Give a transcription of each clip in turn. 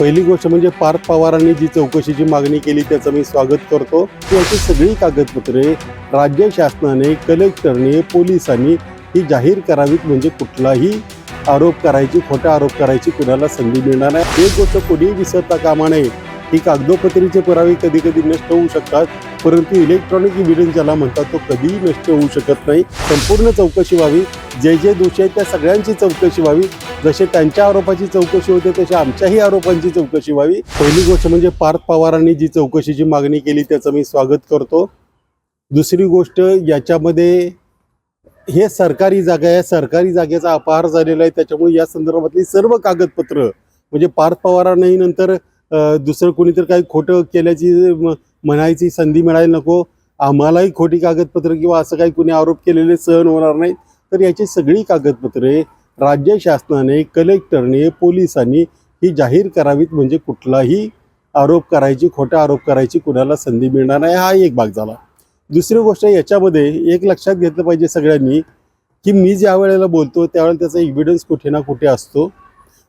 पहिली गोष्ट म्हणजे पार्थ पवारांनी जी चौकशीची मागणी केली त्याचं मी स्वागत करतो. याची सगळी कागदपत्रे राज्य शासनाने कलेक्टरने पोलिसांनी ही जाहीर करावीत म्हणजे कुठलाही आरोप करायची खोटा आरोप करायची कुणाला संधी मिळणार नाही. एक गोष्ट कोणीही विसरता कामा नये. ही कागदोपत्रीचे पुरावे कधी कधी नष्ट होऊ शकतात परंतु इलेक्ट्रॉनिक इव्हिडन्स ज्याला म्हणतात तो कधीही नष्ट होऊ शकत नाही. संपूर्ण चौकशी व्हावी. जे जे दोषी आहेत त्या सगळ्यांची चौकशी व्हावी. जसे त्यांच्या आरोपाची चौकशी होते तशी आमच्याही आरोपांची चौकशी व्हावी. पहिली गोष्ट म्हणजे पार्थ पवारांनी जी चौकशीची मागणी केली त्याचं मी स्वागत करतो. दुसरी गोष्ट याच्यामध्ये हे सरकारी जागा आहे. सरकारी जागेचा अपहार झालेला आहे. त्याच्यामुळे या संदर्भातली सर्व कागदपत्र म्हणजे पार्थ पवारांनाही नंतर दुसरं दुसरं कोणीतरी काही खोटं केल्याची म- म्हणायची संधी मिळायला नको. आम्हालाही खोटी कागदपत्र किंवा असं काही कुणी आरोप केलेले सहन होणार नाहीत. तर याची सगळी कागदपत्रे राज्य शासनाने कलेक्टरने पोलिसांनी ही जाहीर करावीत म्हणजे कुठलाही आरोप करायची खोटा आरोप करायची कुणाला संधी मिळणार नाही हा एक भाग झाला. दुसरी गोष्ट याच्यामध्ये एक लक्षात घेतलं पाहिजे सगळ्यांनी की मी ज्या वेळेला बोलतो त्यावेळेला त्याचा इव्हिडन्स कुठे ना कुठे असतो.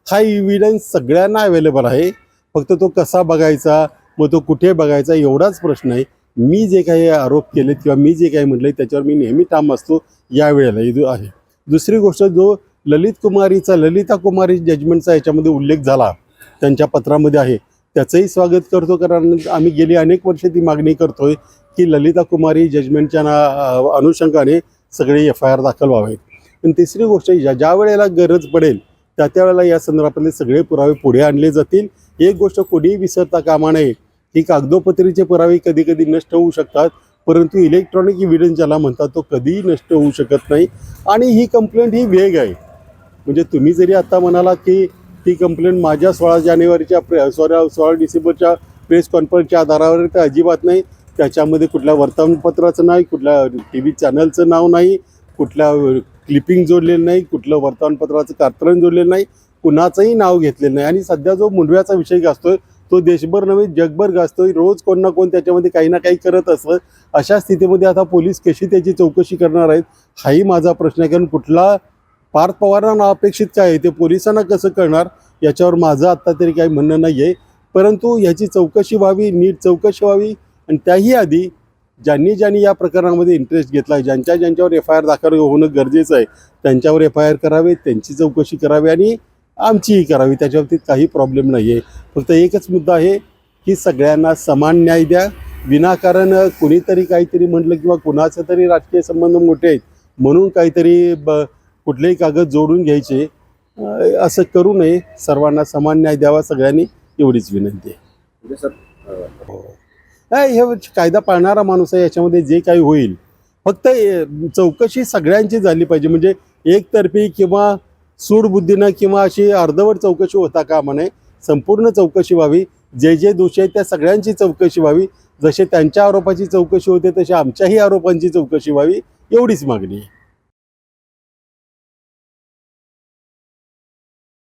हा इव्हिडन्स सगळ्यांना अवेलेबल आहे. फक्त तो कसा बघायचा मग तो कुठे बघायचा एवढाच प्रश्न आहे. मी जे काही आरोप केलेत किंवा मी जे काही म्हटलंय त्याच्यावर मी नेहमी ठाम असतो या वेळेला आहे. दुसरी गोष्ट जो ललित कुमारीचा ललिता कुमारी जजमेंटचा याच्यामध्ये उल्लेख झाला त्यांच्या पत्रामध्ये आहे. त्याचंही स्वागत करतो कारण आम्ही गेली अनेक वर्षे ती मागणी करतोय की ललिता कुमारी जजमेंटच्या ना अनुषंगाने सगळे एफ आय आर दाखल व्हावेत. आणि तिसरी गोष्ट ज्या ज्या वेळेला गरज पडेल त्या त्यावेळेला या संदर्भातले सगळे पुरावे पुढे आणले जातील. एक गोष्ट कोणीही विसरता कामा नये ही कागदोपत्रीचे पुरावे कधी कधी नष्ट होऊ शकतात परंतु इलेक्ट्रॉनिक इव्हिडन्स ज्याला म्हणतात तो कधीही नष्ट होऊ शकत नाही. आणि ही कंप्लेंट ही वेग आहे. म्हणजे तुम्ही जरी आता म्हणाला की ती कंप्लेंट माझ्या सोळा जानेवारीच्या प्रे सोळा सोळा डिसेंबरच्या प्रेस कॉन्फरन्सच्या आधारावर तर अजिबात नाही. त्याच्यामध्ये कुठल्या वर्तमानपत्राचं नाही कुठल्या टी व्ही चॅनलचं नाव नाही कुठल्या क्लिपिंग जोडलेलं नाही कुठलं वर्तमानपत्राचं कात्रण जोडलेलं नाही कुणाचंही नाव घेतलेलं नाही. आणि सध्या जो मुंडव्याचा विषय गाजतोय तो देशभर नव्हे जगभर गाजतोय. रोज कोण ना कोण त्याच्यामध्ये काही ना काही करत असतं. अशा स्थितीमध्ये आता पोलीस कशी त्याची चौकशी करणार आहेत हाही माझा प्रश्न आहे. कारण कुठला पार्थ पवारांना अपेक्षित काय आहे ते पोलिसांना कसं कळणार याच्यावर माझं आत्ता तरी काही म्हणणं नाही आहे परंतु ह्याची चौकशी व्हावी नीट चौकशी व्हावी आणि त्याही आधी ज्यांनी ज्यांनी या प्रकरणामध्ये इंटरेस्ट घेतला आहे ज्यांच्या ज्यांच्यावर एफ आय आर दाखल होणं गरजेचं आहे त्यांच्यावर एफ आय आर करावे त्यांची चौकशी करावी आणि आमचीही करावी त्याच्याबाबतीत काही प्रॉब्लेम नाही आहे फक्त एकच मुद्दा आहे की सगळ्यांना समान न्याय द्या. विनाकारण कुणीतरी काहीतरी म्हटलं किंवा कुणाचे तरी राजकीय संबंध मोठे आहेत म्हणून काहीतरी ब कुठलेही कागद जोडून घ्यायचे. असं करू नये. सर्वांना समान न्याय द्यावा सगळ्यांनी एवढीच विनंती आहे. म्हणजे सर नाही, हे कायदा पाळणारा माणूस आहे याच्यामध्ये जे काही होईल. फक्त चौकशी सगळ्यांची झाली पाहिजे. म्हणजे एकतर्फी किंवा सूडबुद्धीनं किंवा अशी अर्धवट चौकशी होता कामा नये. संपूर्ण चौकशी व्हावी. जे जे दोषी आहेत त्या सगळ्यांची चौकशी व्हावी. जसे त्यांच्या आरोपाची चौकशी होते तशी आमच्याही आरोपांची चौकशी व्हावी. एवढीच मागणी आहे.